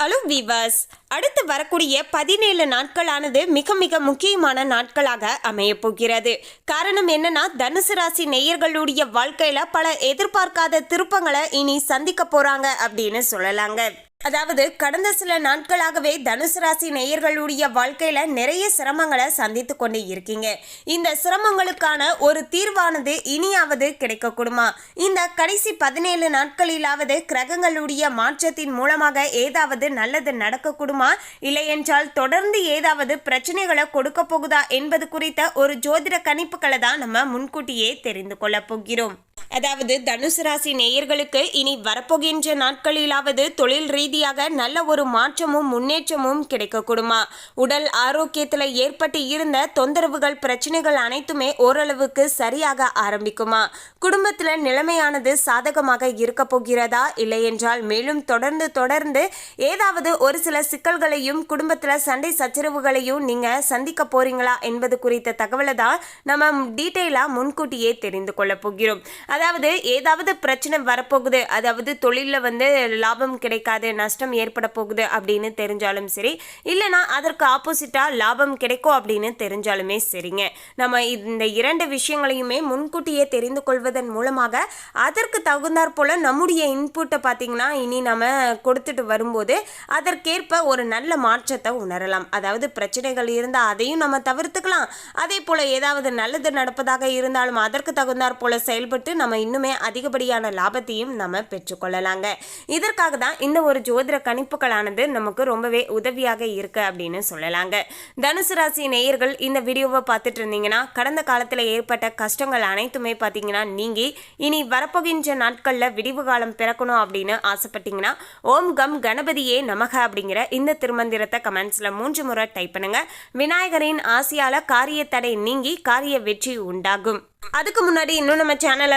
Hello viewers அடுத்து வரக்கூடிய பதினேழு நாட்களானது மிக மிக முக்கியமான நாட்களாக அமையப் போகிறது. காரணம் என்னன்னா தனுசு ராசி நேயர்களுடைய வாழ்க்கையில பல எதிர்பார்க்காத திருப்பங்களை இனி சந்திக்க போறாங்க அப்படின்னு சொல்லலாங்க. அதாவது கடந்த சில நாட்களாகவே தனுசு ராசி நேயர்களுடைய வாழ்க்கையில நிறைய சிரமங்களை சந்தித்து கொண்டு இருக்கீங்க. இந்த சிரமங்களுக்கான ஒரு தீர்வானது இனியாவது கிடைக்கக்கூடுமா? இந்த கடைசி பதினேழு நாட்களிலாவது கிரகங்களுடைய மாற்றத்தின் மூலமாக ஏதாவது நல்லது நடக்கக்கூடுமா? இல்லையென்றால் தொடர்ந்து ஏதாவது பிரச்சனைகளை கொடுக்க போகுதா என்பது குறித்த ஒரு ஜோதிட கணிப்புகளை தான் நம்ம முன்கூட்டியே தெரிந்து கொள்ளப் போகிறோம். அதாவது தனுசு ராசி நேயர்களுக்கு இனி வரப்போகின்ற நாட்களிலாவது தொழில் ரீதியாக நல்ல ஒரு மாற்றமும் முன்னேற்றமும் கிடைக்கக்கூடுமா? உடல் ஆரோக்கியத்தில் ஏற்பட்டு இருந்த தொந்தரவுகள் பிரச்சனைகள் அனைத்துமே ஓரளவுக்கு சரியாக ஆரம்பிக்குமா? குடும்பத்தில் நிலைமையானது சாதகமாக இருக்க போகிறதா? இல்லையென்றால் மேலும் தொடர்ந்து தொடர்ந்து ஏதாவது ஒரு சில சிக்கல்களையும் குடும்பத்தில் சண்டை சச்சரவுகளையும் நீங்கள் சந்திக்க போறீங்களா என்பது குறித்த தகவலை தான் நம்ம டீட்டெயிலாக முன்கூட்டியே தெரிந்து கொள்ளப் போகிறோம். அதாவது ஏதாவது பிரச்சனை வரப்போகுது அதாவது தொழிலில் வந்து லாபம் கிடைக்காது நஷ்டம் ஏற்பட போகுது அப்படின்னு தெரிஞ்சாலும் சரி இல்லைனா அதற்கு ஆப்போசிட்டாக லாபம் கிடைக்கும் அப்படின்னு தெரிஞ்சாலுமே சரிங்க. நம்ம இந்த இரண்டு விஷயங்களையுமே முன்கூட்டியே தெரிந்து கொள்வதன் மூலமாக அதற்கு தகுந்தாற் போல் நம்முடைய இன்புட்டை பார்த்தீங்கன்னா இனி நம்ம கொடுத்துட்டு வரும்போது அதற்கேற்ப ஒரு நல்ல மாற்றத்தை உணரலாம். அதாவது பிரச்சனைகள் இருந்தால் அதையும் நம்ம தவிர்த்துக்கலாம். அதே போல் ஏதாவது நல்லது நடப்பதாக இருந்தாலும் அதற்கு தகுந்தாற் போல் செயல்பட்டு நம்ம நம்ம இன்னுமே அதிகப்படியான லாபத்தையும் நம்ம பெற்றுக்கொள்ளலாங்க. இதற்காக தான் இந்த ஒரு ஜோதிட கணிப்புகளானது நமக்கு ரொம்பவே உதவியாக இருக்கு அப்படின்னு சொல்லலாங்க. தனுசு ராசி நேயர்கள் இந்த வீடியோவை பார்த்துட்டு இருந்தீங்கன்னா கடந்த காலத்தில் ஏற்பட்ட கஷ்டங்கள் அனைத்துமே பார்த்தீங்கன்னா நீங்கி இனி வரப்போகின்ற நாட்களில் விடிவு காலம் பிறக்கணும் அப்படின்னு ஆசைப்பட்டீங்கன்னா ஓம் கம் கணபதியே நமக அப்படிங்கிற இந்த திருமந்திரத்தை கமெண்ட்ஸில் மூன்று முறை டைப் பண்ணுங்க. விநாயகரின் ஆசையால காரிய தடை நீங்கி காரிய வெற்றி உண்டாகும். அதுக்கு முன்னாடி இன்னும் நம்ம சேனலை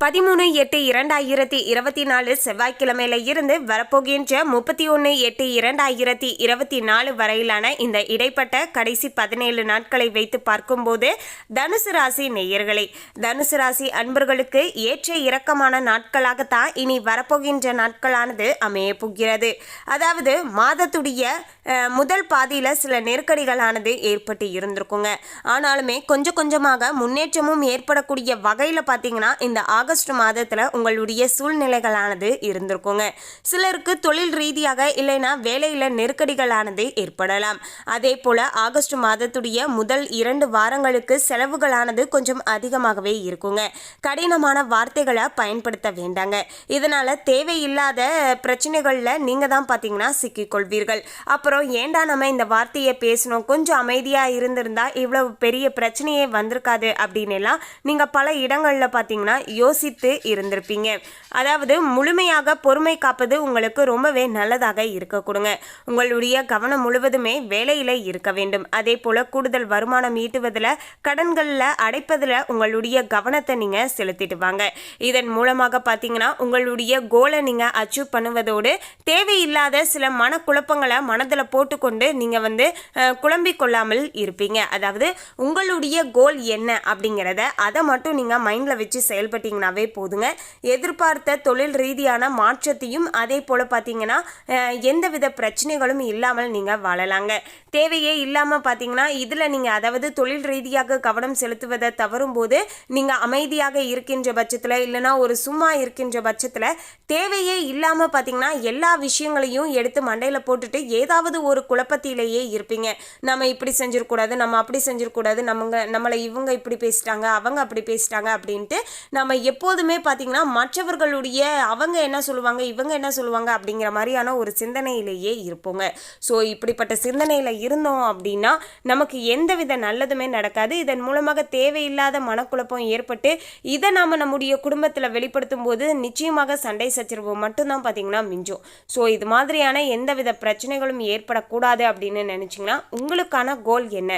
பதிமூணு எட்டு இரண்டாயிரத்தி இருபத்தி நாலு செவ்வாய்க்கிழமையில இருந்து வரப்போகின்ற முப்பத்தி ஒன்று எட்டு இரண்டாயிரத்தி இருபத்தி நாலு வரையிலான இந்த இடைப்பட்ட கடைசி பதினேழு நாட்களை வைத்து பார்க்கும்போது தனுசு ராசி நேயர்களே தனுசு ராசி அன்பர்களுக்கு ஏற்ற இறக்கமான நாட்களாகத்தான் இனி வரப்போகின்ற நாட்களானது அமைய போகிறது. அதாவது மாதத்துடைய முதல் பாதியில் சில நெருக்கடிகளானது ஏற்பட்டு இருந்திருக்குங்க. ஆனாலுமே கொஞ்சம் கொஞ்சமாக முன்னேற்றமும் ஏற்படக்கூடிய வகையில் பார்த்தீங்கன்னா இந்த ஆகஸ்ட் மாதத்தில் உங்களுடைய சூழ்நிலைகளானது இருந்திருக்குங்க. சிலருக்கு தொழில் ரீதியாக இல்லைன்னா வேலையில் நெருக்கடிகளானது ஏற்படலாம். அதே போல் ஆகஸ்ட் மாதத்துடைய முதல் இரண்டு வாரங்களுக்கு செலவுகளானது கொஞ்சம் அதிகமாகவே இருக்குங்க. கடினமான வார்த்தைகளை பயன்படுத்த வேண்டாங்க. இதனால் தேவையில்லாத பிரச்சனைகளில் நீங்கள் தான் பார்த்தீங்கன்னா சிக்கிக்கொள்வீர்கள் அப்புறம் ஏண்டா நம்ம இந்த வார்த்தையை பேசணும் கொஞ்சம் அமைதியாக இருந்திருந்தால் இவ்வளவு பெரிய பிரச்சனையே வந்திருக்காது அப்படின்னு எல்லாம் நீங்கள் பல இடங்களில் பார்த்தீங்கன்னா யோசித்து இருந்திருப்பீங்க. அதாவது முழுமையாக பொறுமை காப்பது உங்களுக்கு ரொம்பவே நல்லதாக இருக்க கொடுங்க. உங்களுடைய கவனம் முழுவதுமே வேலையில் இருக்க வேண்டும். அதே போல் கூடுதல் வருமானம் ஈட்டுவதில் கடன்களில் அடைப்பதில் உங்களுடைய கவனத்தை நீங்கள் செலுத்திட்டு வாங்க. இதன் மூலமாக பார்த்தீங்கன்னா உங்களுடைய கோலை நீங்கள் அச்சீவ் பண்ணுவதோடு தேவையில்லாத சில மனக்குழப்பங்களை மனதில் போட்டுக்கொண்டு நீங்கள் வந்து குழம்பிக் கொள்ளாமல் இருப்பீங்க. அதாவது உங்களுடைய கோல் என்ன அப்படிங்கிறத அதை மட்டும் நீங்கள் மைண்டில் வச்சு செயல்பட்டீங்கன்னாவே போதுங்க. எதிர்பார்த்த தொழில் ரீதியான மாற்றத்தையும் அதே போல் பார்த்தீங்கன்னா எந்தவித பிரச்சனைகளும் இல்லாமல் நீங்கள் வாழலாங்க. தேவையே இல்லாமல் பார்த்தீங்கன்னா இதில் நீங்கள் அதாவது தொழில் ரீதியாக கவனம் செலுத்துவதை தவறும்போது நீங்கள் அமைதியாக இருக்கின்ற பட்சத்தில் இல்லைன்னா ஒரு சும்மா இருக்கின்ற பட்சத்தில் தேவையே இல்லாமல் பார்த்தீங்கன்னா எல்லா விஷயங்களையும் எடுத்து மண்டையில் போட்டுட்டு ஏதாவது ஒரு குழப்பத்திலேயே இருப்பீங்க. நம்ம இப்படி செஞ்சிடக்கூடாது நம்ம அப்படி செஞ்சிடக்கூடாது நம்ம நம்மளை இவங்க இப்படி பேசிட்டாங்க அவங்க அப்படி பேசிட்டாங்க அப்படின்ட்டு நம்ம எப்போதுமே பார்த்தீங்கன்னா மற்றவர்களுடைய அவங்க என்ன சொல்லுவாங்க இவங்க என்ன சொல்லுவாங்க அப்படிங்கிற மாதிரியான ஒரு சிந்தனையிலேயே இருப்போங்க. ஸோ இப்படிப்பட்ட சிந்தனையில் இருந்தோம் அப்படின்னா நமக்கு எந்தவித நல்லதுமே நடக்காது. இதன் மூலமாக தேவையில்லாத மனக்குழப்பம் ஏற்பட்டு இதை நாம் நம்முடைய குடும்பத்தில் வெளிப்படுத்தும் போது நிச்சயமாக சண்டை சச்சரவு மட்டும்தான் பார்த்தீங்கன்னா மிஞ்சும். ஸோ இது மாதிரியான எந்தவித பிரச்சனைகளும் ஏற்படக்கூடாது அப்படின்னு நினச்சிங்கன்னா உங்களுக்கான கோல் என்ன?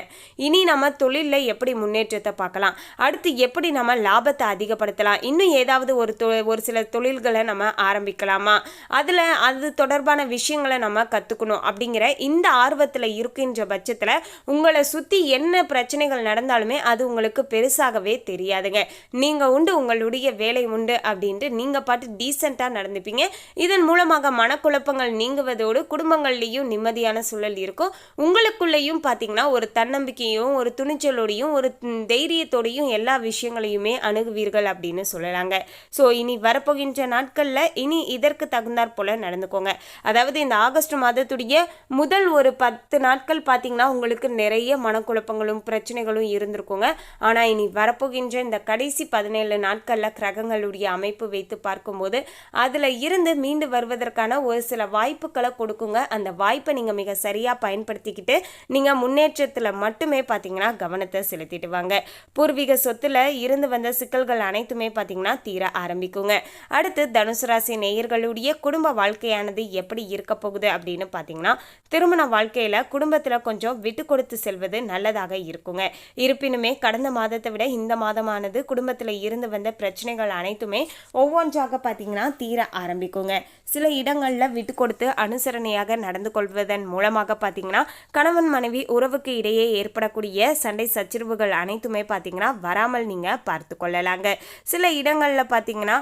இனி நம்ம தொழிலில் எப்படி முன்னேற்றத்தை பார்க்கலாம். அடுத்து எப்படி நம்ம லாபத்தை அதிகப்படுத்தலாம்? இன்னும் ஏதாவது ஒரு தொ ஒரு சில தொழில்களை நம்ம ஆரம்பிக்கலாமா? அதில் அது தொடர்பான விஷயங்களை நம்ம கற்றுக்கணும் அப்படிங்கிற இந்த ஆர்வத்தில் இருக்கின்ற பட்சத்தில் உங்களை சுற்றி என்ன பிரச்சனைகள் நடந்தாலுமே அது உங்களுக்கு பெருசாகவே தெரியாதுங்க. நீங்கள் உண்டு உங்களுடைய வேலை உண்டு அப்படின்ட்டு நீங்கள் பாட்டு டீசெண்டாக நடந்துப்பீங்க. இதன் மூலமாக மனக்குழப்பங்கள் நீங்குவதோடு குடும்பங்கள்லேயும் நிம்மதியான சூழல் இருக்கும். உங்களுக்குள்ளேயும் பார்த்தீங்கன்னா ஒரு தன்னம்பிக்கையும் ஒரு துணிச்சலோடையும் ஒரு தைரியத்தோடையும் எல்லா விஷயங்களையுமே அணுகுவீர்கள் அப்படின்னு சொல்லலாங்க. ஸோ இனி வரப்போகின்ற நாட்களில் இனி இதற்கு தகுந்தாற் போல நடந்துக்கோங்க. அதாவது இந்த ஆகஸ்ட் மாதத்துடைய முதல் ஒரு பத்து நாட்கள் பார்த்தீங்கன்னா உங்களுக்கு நிறைய மனக்குழப்பங்களும் பிரச்சனைகளும் இருந்திருக்குங்க. ஆனால் இனி வரப்போகின்ற இந்த கடைசி பதினேழு நாட்களில் கிரகங்களுடைய அமைப்பு வைத்து பார்க்கும்போது அதில் இருந்து மீண்டு வருவதற்கான ஒரு சில வாய்ப்புகளை கொடுக்குங்க. அந்த வாய்ப்பை நீங்கள் மிக சரியாக பயன்படுத்திக்கிட்டு நீங்கள் முன்னேற்றத்தில் மட்டுமே பார்த்தீங்கன்னா கவனத்தை செலுத்திட்டு வாங்க. பூர்வீக சொத்துல இருந்து வந்த சிக்கல்கள் அனைத்துமே பார்த்தீங்கன்னா தீர ஆரம்பிக்குங்க. அடுத்து தனுசு ராசி நேயர்களுடைய குடும்ப வாழ்க்கையானது எப்படி இருக்க போகுது அப்படின்னு பார்த்தீங்கன்னா திருமண வாழ்க்கையில் குடும்பத்தில் கொஞ்சம் விட்டு கொடுத்து செல்வது நல்லதாக இருக்குங்க. இருப்பினுமே கடந்த மாதத்தை விட இந்த மாதமானது குடும்பத்தில் இருந்து வந்த பிரச்சனைகள் அனைத்துமே ஒவ்வொன்றாக பார்த்தீங்கன்னா தீர ஆரம்பிக்குங்க. சில இடங்களில் விட்டு கொடுத்து அனுசரணையாக நடந்து கொள்வதன் மூலமாக பார்த்தீங்கன்னா கணவன் மனைவி உறவுக்கு இடையே ஏற்படக்கூடிய சண்டை சச்சரவுகள் அனைத்துமே பார்த்தீங்கன்னா வராமல் நீங்கள் பார்த்து கொள்ளலாங்க. சில இடங்களில் பார்த்தீங்கன்னா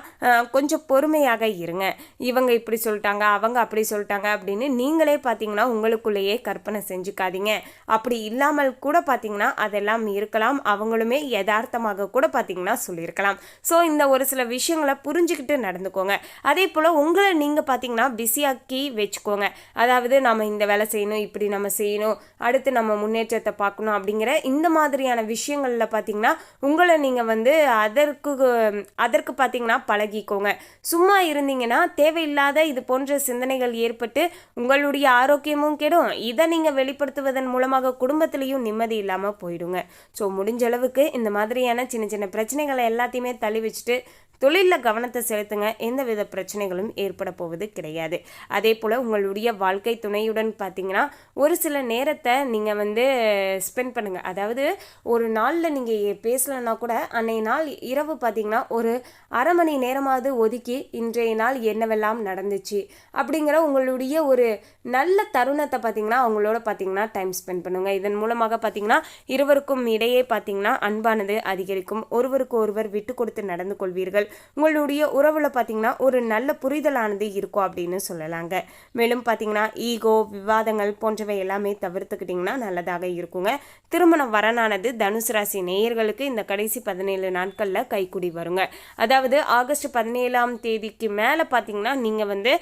கொஞ்சம் பொறுமையாக இருங்க. இவங்க இப்படி சொல்லிட்டாங்க அவங்க அப்படி சொல்லிட்டாங்க அப்படின்னு நீங்களே பார்த்தீங்கன்னா உங்களுக்குள்ளேயே கற்பனை செஞ்சுக்காதீங்க. அப்படி இல்லாமல் கூட பார்த்தீங்கன்னா அதெல்லாம் இருக்கலாம். அவங்களுமே யதார்த்தமாக கூட பார்த்தீங்கன்னா சொல்லியிருக்கலாம். ஸோ இந்த ஒரு சில விஷயங்களை புரிஞ்சுக்கிட்டு நடந்துக்கோங்க. அதே போல் உங்களை நீங்கள் பார்த்தீங்கன்னா பிஸியாக்கி வச்சுக்கோங்க. அதாவது நம்ம இந்த வேலை செய்யணும் இப்படி நம்ம செய்யணும் அடுத்து நம்ம முன்னேற்றத்தை பார்க்கணும் அப்படிங்கிற இந்த மாதிரியான விஷயங்களில் பார்த்தீங்கன்னா உங்களை நீங்கள் வந்து அதற்கு அதற்கு பார்த்தீங்கன்னா பழகிக்கோங்க. சும்மா இருந்தீங்கன்னா தேவையில்லாத இது போன்ற சிந்தனைகள் ஏற்பட்டு உங்களுடைய ஆரோக்கியமும் கெடும். இதை நீங்கள் வெளிப்படுத்துவதன் மூலமாக குடும்பத்திலையும் நிம்மதி இல்லாமல் போயிடுங்க. ஸோ முடிஞ்ச அளவுக்கு இந்த மாதிரியான சின்ன சின்ன பிரச்சனைகளை எல்லாத்தையுமே தள்ளி வச்சுட்டு தொழிலில் கவனத்தை செலுத்துங்க. எந்தவித பிரச்சனைகளும் ஏற்பட போவது கிடையாது. அதே போல் உங்களுடைய வாழ்க்கை துணையுடன் பார்த்தீங்கன்னா ஒரு சில நேரத்தை நீங்கள் வந்து ஸ்பெண்ட் பண்ணுங்கள் அதாவது ஒரு நாளில் நீங்கள் பேசலைன்னா கூட அன்னைய நாள் இரவு பார்த்தீங்கன்னா ஒரு அரை மணி நேரமாவது ஒதுக்கி இன்றைய நாள் என்னவெல்லாம் நடந்துச்சு அப்படிங்கிற உங்களுடைய ஒரு நல்ல தருணத்தை பார்த்தீங்கன்னா அவங்களோட பார்த்தீங்கன்னா டைம் ஸ்பெண்ட் பண்ணுங்கள் இதன் மூலமாக பார்த்தீங்கன்னா இருவருக்கும் இடையே பார்த்தீங்கன்னா அன்பானது அதிகரிக்கும். ஒருவருக்கு ஒருவர் விட்டு கொடுத்து நடந்து கொள்வீர்கள். உங்களுடைய உறவுல பார்த்தீங்கன்னா ஒரு நல்ல புரிதலானது இருக்கும் அப்படின்னு சொல்லலாங்க. மேலும் பார்த்தீங்கன்னா ஈகோ விவாதங்கள் போன்றவை எல்லாமே தவிர்த்துக்கிட்டிங்கன்னா நல்லதாக இருக்குங்க. திருமண வரனானது தனுசு ராசி நேயர்களுக்கு இந்த கடைசி பதினேழு நாட்களில் கைக்குடி வருங்க. அதாவது ஆகஸ்ட் பதினேழாம் தேதிக்கு மேலே பார்த்தீங்கன்னா நீங்கள் வந்து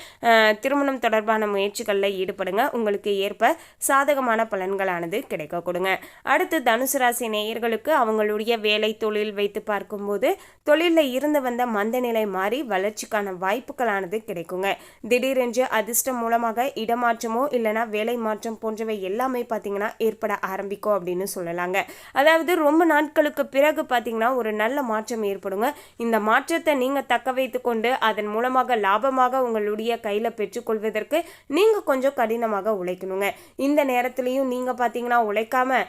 திருமணம் தொடர்பான முயற்சிகளில் ஈடுபடுங்க. உங்களுக்கு ஏற்ப சாதகமான பலன்களானது கிடைக்க கொடுங்க. அடுத்து தனுசு ராசி நேயர்களுக்கு அவங்களுடைய வேலை தொழில் வைத்து பார்க்கும்போது தொழிலில் இருந்து அந்த மந்த நிலை மாறி வளர்ச்சிக்கான வாய்ப்புகளானது கிடைக்குங்க. திடீரென்று அதிர்ஷ்டம் மூலமாக இடமாற்றமோ இல்லைனா வேலை மாற்றம் போன்றவை எல்லாமே பார்த்தீங்கன்னா ஏற்பட ஆரம்பிக்கும் அப்படின்னு சொல்லலாங்க. அதாவது ரொம்ப நாட்களுக்கு பிறகு பார்த்தீங்கன்னா ஒரு நல்ல மாற்றம் ஏற்படுங்க. இந்த மாற்றத்தை நீங்கள் தக்க வைத்து கொண்டு அதன் மூலமாக லாபமாக உங்களுடைய கையில் பெற்றுக்கொள்வதற்கு நீங்கள் கொஞ்சம் கடினமாக உழைக்கணுங்க. இந்த நேரத்துலையும் நீங்கள் பார்த்தீங்கன்னா உழைக்காம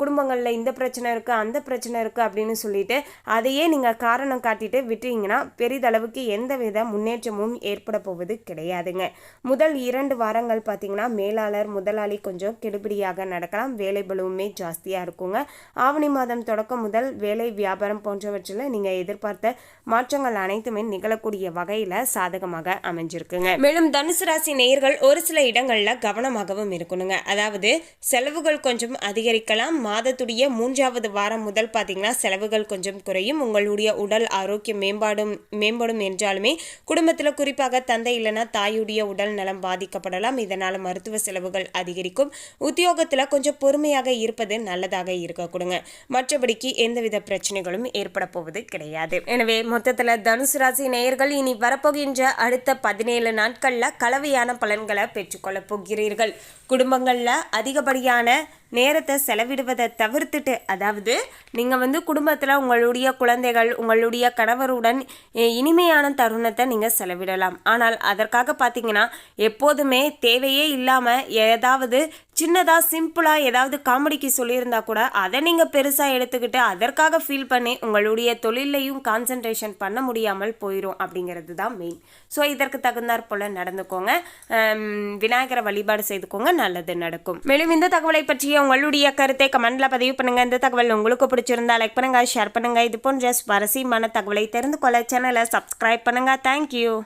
குடும்பங்களில் இந்த பிரச்சனை இருக்குது அந்த பிரச்சனை இருக்குது அப்படின்னு சொல்லிட்டு அதையே நீங்கள் காரணம் காட்டிட்டு விட்டீங்கன்னா பெரிதளவுக்கு எந்த வித முன்னேற்றமும் ஏற்பட போவது கிடையாதுங்க. முதல் இரண்டு வாரங்கள் பார்த்தீங்கன்னா மேலாளர் முதலாளி கொஞ்சம் கெடுபிடியாக நடக்கலாம். வேலை பலுவுமே ஜாஸ்தியாக இருக்குங்க. ஆவணி மாதம் தொடக்கம் முதல் வேலை வியாபாரம் போன்றவற்றில் நீங்கள் எதிர்பார்த்த மாற்றங்கள் அனைத்துமே நிகழக்கூடிய வகையில் சாதகமாக அமைஞ்சிருக்குங்க. மேலும் தனுசு ராசி நேயர்கள் ஒரு சில இடங்களில் கவனமாகவும் இருக்கணுங்க. அதாவது செலவுகள் கொஞ்சம் அதிகரிக்கலாம். மாதத்துடைய மூன்றாவது வாரம் முதல் பார்த்தீங்கன்னா செலவுகள் கொஞ்சம் குறையும். உங்களுடைய உடல் ஆரோக்கியம் மேம்பாடும் மேம்படும் என்றாலுமே குடும்பத்தில் குறிப்பாக தந்தை இல்லைன்னா தாயுடைய உடல் நலம் பாதிக்கப்படலாம். இதனால் மருத்துவ செலவுகள் அதிகரிக்கும். உத்தியோகத்தில் கொஞ்சம் பொறுமையாக இருப்பது நல்லதாக இருக்க கொடுங்க. மற்றபடிக்கு எந்தவித பிரச்சனைகளும் ஏற்பட போவது கிடையாது. எனவே மொத்தத்தில் தனுசு ராசி நேயர்கள் இனி வரப்போகின்ற அடுத்த பதினேழு நாட்களில் கலவையான பலன்களை பெற்றுக்கொள்ளப் போகிறீர்கள். குடும்பங்களில் அதிகப்படியான நேரத்தை செலவிடுவதை தவிர்த்துட்டு அதாவது நீங்கள் வந்து குடும்பத்தில் உங்களுடைய குழந்தைகள் உங்களுடைய கணவருடன் இனிமையான தருணத்தை நீங்கள் செலவிடலாம். ஆனால் அதற்காக பார்த்தீங்கன்னா எப்போதுமே தேவையே இல்லாமல் ஏதாவது சின்னதாக சிம்பிளாக ஏதாவது காமெடிக்கு சொல்லியிருந்தா கூட அதை நீங்கள் பெருசாக எடுத்துக்கிட்டு அதற்காக ஃபீல் பண்ணி உங்களுடைய தொழிலையும் கான்சன்ட்ரேஷன் பண்ண முடியாமல் போயிடும் அப்படிங்கிறது தான் மெயின் ஸோ இதற்கு தகுந்தாற் போல் நடந்துக்கோங்க. விநாயகரை வழிபாடு செய்துக்கோங்க நல்லது நடக்கும். மேலும் இந்த தகவலை பற்றிய உங்களுடைய கருத்தை கமெண்டில் பதிவு பண்ணுங்கள் இந்த தகவல் உங்களுக்கு பிடிச்சிருந்தா லைக் பண்ணுங்கள் ஷேர் பண்ணுங்கள் இது போன்ற சுவாரஸ்யமான தகவலை தெரிந்து கொள்ள சேனலை சப்ஸ்கிரைப் பண்ணுங்கள் தேங்க்யூ